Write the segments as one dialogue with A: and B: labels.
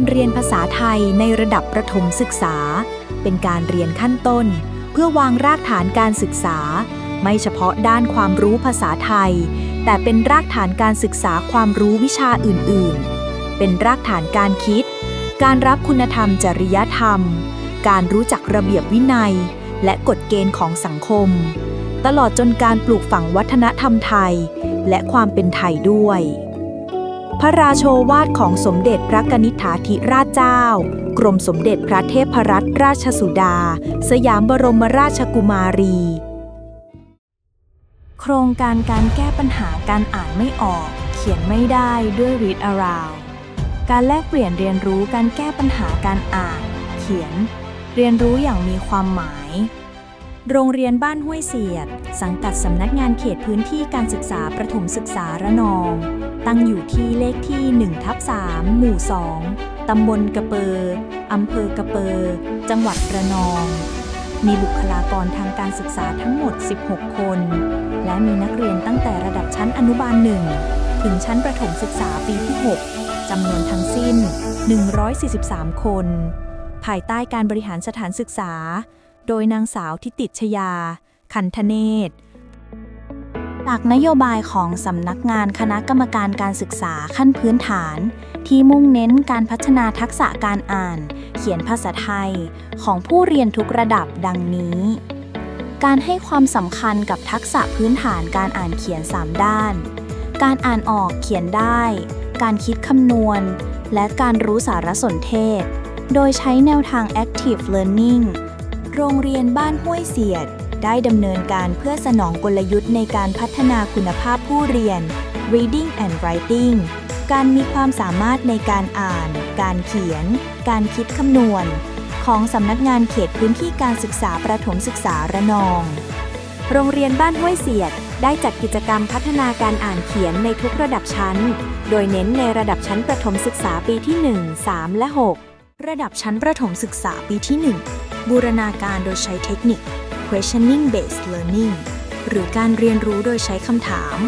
A: การเรียนภาษาไทยในระดับประถมศึกษา เป็นการเรียนขั้นต้น เพื่อวางรากฐานการศึกษา ไม่เฉพาะด้านความรู้ภาษาไทย แต่เป็นรากฐานการศึกษาความรู้วิชาอื่น ๆ เป็นรากฐานการคิด การรับคุณธรรมจริยธรรม การรู้จักระเบียบวินัย และกฎเกณฑ์ของสังคม ตลอดจนการปลูกฝังวัฒนธรรมไทย และความเป็นไทยด้วย พระราโชวาทของสมเด็จพระกนิษฐาธิราชเจ้า กรมสมเด็จพระเทพรัตนราชสุดา สยามบรมราชกุมารี โครงการการแก้ปัญหาการอ่านไม่ออก เขียนไม่ได้ด้วย Read Aloud การแลกเปลี่ยนเรียนรู้การแก้ปัญหาการอ่าน เขียน เรียนรู้อย่างมีความหมาย โรงเรียนบ้านห้วยเสียด สังกัดสำนักงานเขตพื้นที่การศึกษาประถมศึกษาระนอง ตั้งอยู่ที่เลขที่1ทับ3หมู่ 2 ตำบลกระเปออำเภอกระเปอจังหวัดระนอง มีบุคลากรทางการศึกษาทั้งหมด 16 คน และมีนักเรียนตั้งแต่ระดับชั้นอนุบาล1ถึงชั้นประถมศึกษาปีที่ 6 จำนวนทั้งสิ้น 143 คน ภายใต้การบริหารสถานศึกษา โดยนางสาวทิติชยาคันธเนศจากนโยบายของสำนักงานคณะกรรมการการศึกษาขั้นพื้นฐาน ที่มุ่งเน้นการพัฒนาทักษะการอ่าน เขียนภาษาไทย ของผู้เรียนทุกระดับดังนี้ การให้ความสำคัญกับทักษะพื้นฐานการอ่านเขียน 3 ด้าน การอ่านออกเขียนได้ การคิดคำนวณ และการรู้สารสนเทศ โดยใช้แนวทาง active learning โรงเรียนบ้านห้วยเสียด ได้ดำเนินการเพื่อสนองกลยุทธ์ในการพัฒนาคุณภาพผู้เรียน reading and writing การมีความสามารถในการอ่าน การเขียน การคิดคำนวณ ของสำนักงานเขตพื้นที่การศึกษาประถมศึกษาระนอง โรงเรียนบ้านห้วยเสียด ได้จัดกิจกรรมพัฒนาการอ่านเขียนในทุกระดับชั้น โดยเน้นในระดับชั้นประถมศึกษาปีที่ 1 3 และ 6 ระดับชั้นประถมศึกษาปีที่ 1 บูรณาการโดยใช้เทคนิค questioning based learning หรือการเรียนรู้โดยใช้คำถาม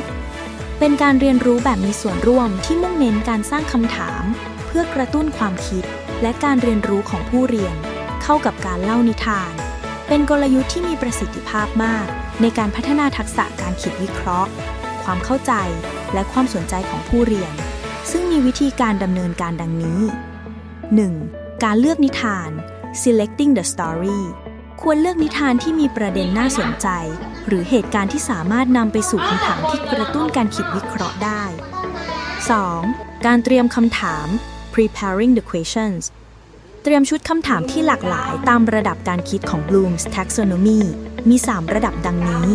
A: เป็นการเรียนรู้แบบมีส่วนร่วมที่มุ่งเน้นการสร้างคำถาม เพื่อกระตุ้นความคิด และการเรียนรู้ของผู้เรียน เข้ากับการเล่านิทาน เป็นกลยุทธ์ที่มีประสิทธิภาพมาก ในการพัฒนาทักษะการคิดวิเคราะห์ ความเข้าใจ และความสนใจของผู้เรียน ซึ่งมีวิธีการดำเนินการดังนี้ 1. การเลือกนิทาน selecting the story ควรเลือกนิทานที่มีประเด็นน่าสนใจ หรือเหตุการณ์ที่สามารถนำไปสู่คำถามที่กระตุ้นการคิดวิเคราะห์ได้ 2. การเตรียมคำถาม preparing the questions เตรียมชุดคำถามที่หลากหลายตามระดับการคิดของ Bloom's Taxonomy มี 3 ระดับดังนี้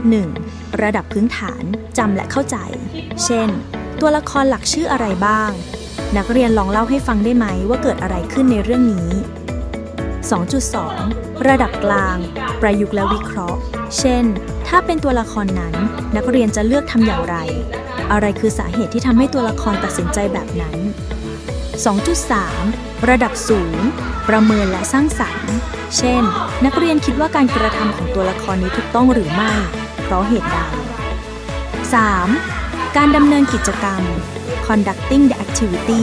A: 2.1 ระดับพื้นฐานจำและเข้าใจ เช่น ตัวละครหลักชื่ออะไรบ้าง นักเรียนลองเล่าให้ฟังได้ไหมว่าเกิดอะไรขึ้นในเรื่องนี้ 2.2 ระดับกลาง ประยุกต์และวิเคราะห์ เช่น ถ้าเป็นตัวละครนั้น นักเรียนจะเลือกทำอย่างไร อะไรคือสาเหตุที่ทำให้ตัวละครตัดสินใจแบบนั้น 2.3 ระดับสูง ประเมินและสร้างสรรค์ เช่น นักเรียนคิดว่าการกระทำของตัวละครนี้ถูกต้องหรือไม่ เพราะเหตุใด 3. การดำเนินกิจกรรม conducting the activity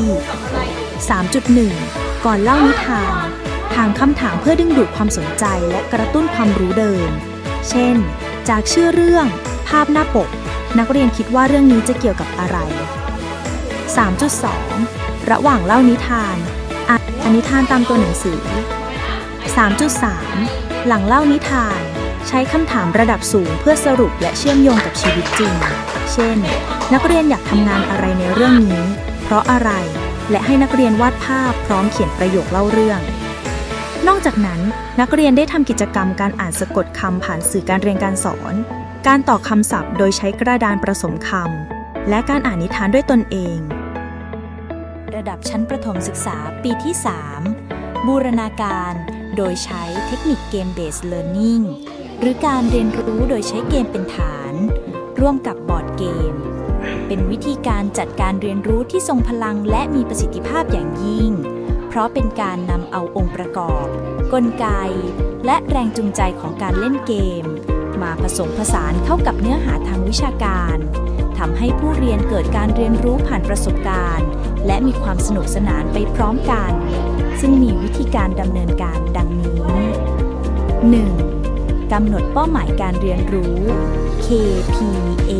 A: 3.1 ก่อนเล่านิทานถามคำถามเพื่อดึงดูดความสนใจและกระตุ้นความรู้เดิม เช่น จากชื่อเรื่อง ภาพหน้าปก นักเรียนคิดว่าเรื่องนี้จะเกี่ยวกับอะไร 3.2 ระหว่างเล่านิทานอ่านนิทานตามตัวหนังสือ 3.3 หลังเล่านิทาน ใช้คำถามระดับสูงเพื่อสรุปและเชื่อมโยงกับชีวิตจริง เช่น นักเรียนอยากทำงานอะไรในเรื่องนี้ เพราะอะไร และให้นักเรียนวาดภาพพร้อมเขียนประโยคเล่าเรื่อง นอกจากนั้นนักเรียนได้ทำกิจกรรมการอ่านสะกดคำผ่านสื่อการเรียนการสอน การต่อคำศัพท์โดยใช้กระดานผสมคำ และการอ่านนิทานด้วยตนเอง ระดับชั้นประถมศึกษาปีที่ 3 บูรณาการ โดยใช้เทคนิคเกม based learning หรือการเรียนรู้โดยใช้เกมเป็นฐาน ร่วมกับบอร์ดเกม เป็นวิธีการจัดการเรียนรู้ที่ทรงพลังและมีประสิทธิภาพอย่างยิ่ง เพราะเป็นการนำเอาองค์ประกอบ กลไก และแรงจูงใจของการเล่นเกม มาผสมผสานเข้ากับเนื้อหาทางวิชาการทำให้ผู้เรียนเกิดการเรียนรู้ผ่านประสบการณ์ และมีความสนุกสนานไปพร้อมกัน ซึ่งมีวิธีการดำเนินการดังนี้ 1. กำหนดเป้าหมายการเรียนรู้ KPA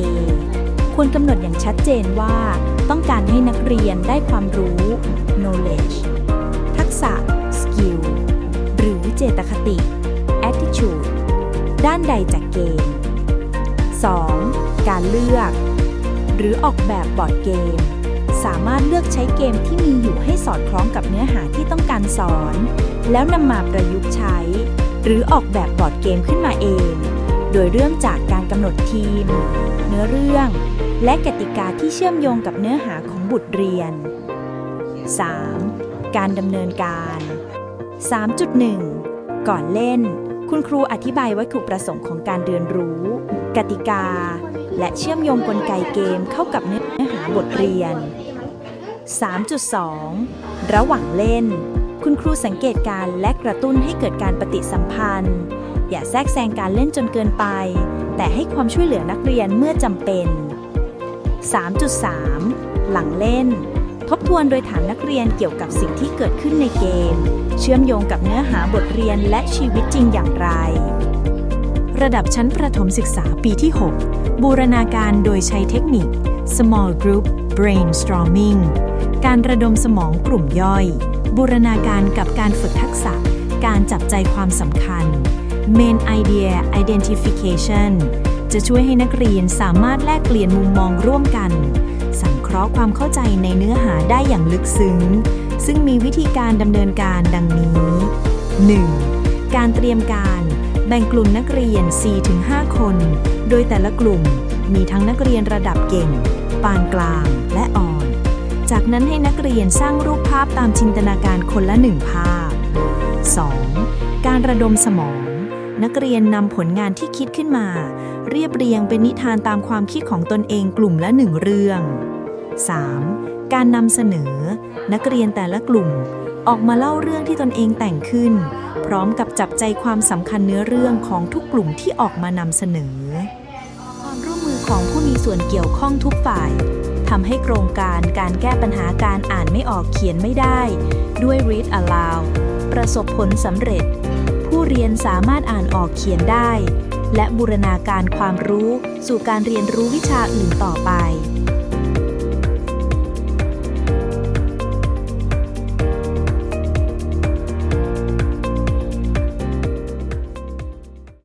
A: ควรกำหนดอย่างชัดเจนว่า ต้องการให้นักเรียนได้ความรู้ knowledge ทักษะ skill หรือเจตคติ attitude ด้านใดจากเกม 2. การเลือก หรือออกแบบบอร์ดเกม สามารถเลือกใช้เกมที่มีอยู่ให้สอดคล้องกับเนื้อหาที่ต้องการสอน แล้วนำมาประยุกต์ใช้ หรือออกแบบบอร์ดเกมขึ้นมาเอง โดยเริ่มจากการกำหนดทีม เนื้อเรื่อง และกติกาที่เชื่อมโยงกับเนื้อหาของบทเรียน 3. การดำเนินการ 3.1 ก่อนเล่น คุณครูอธิบายวัตถุประสงค์ของการเรียนรู้ กติกา และเชื่อมโยงกลไกเกมเข้ากับเนื้อหาบทเรียน 3.2 ระหว่างเล่น คุณครูสังเกตการและกระตุ้นให้เกิดการปฏิสัมพันธ์ อย่าแทรกแซงการเล่นจนเกินไป แต่ให้ความช่วยเหลือนักเรียนเมื่อจำเป็น 3.3 หลังเล่น ทบทวนโดยถามนักเรียนเกี่ยวกับสิ่งที่เกิดขึ้นในเกม เชื่อมโยงกับเนื้อหาบทเรียนและชีวิตจริงอย่างไร ระดับชั้นประถมศึกษาปีที่ 6 บูรณาการโดยใช้เทคนิค small group brainstorming การระดมสมองกลุ่มย่อย บูรณาการกับการฝึกทักษะ การจับใจความสำคัญ main idea identification จะช่วยให้นักเรียนสามารถแลกเปลี่ยนมุมมองร่วมกัน สังเคราะห์ความเข้าใจในเนื้อหาได้อย่างลึกซึ้ง ซึ่งมีวิธีการดำเนินการดังนี้ 1. การเตรียมการแบ่งกลุ่มนักเรียน 4-5 คน โดยแต่ละกลุ่มมีทั้งนักเรียนระดับเก่ง ปานกลาง และอ่อน จากนั้นให้นักเรียนสร้างรูปภาพตามจินตนาการคนละหนึ่งภาพ 2. การระดมสมอง นักเรียนนำผลงานที่คิดขึ้นมา เรียบเรียงเป็นนิทานตามความคิดของตนเองกลุ่มละหนึ่งเรื่อง 3. การนำเสนอ นักเรียนแต่ละกลุ่ม ออกมาเล่าเรื่องที่ตนเองแต่งขึ้น พร้อมกับจับใจความสำคัญเนื้อเรื่องของทุกกลุ่มที่ออกมานำเสนอ ความร่วมมือของผู้มีส่วนเกี่ยวข้องทุกฝ่ายทำให้โครงการการแก้ปัญหาการอ่านไม่ออกเขียนไม่ได้ ด้วย Read Aloud ประสบผลสำเร็จ เรียนสามารถอ่านออกเขียนได้ และบูรณาการความรู้สู่การเรียนรู้วิชาอื่นต่อไป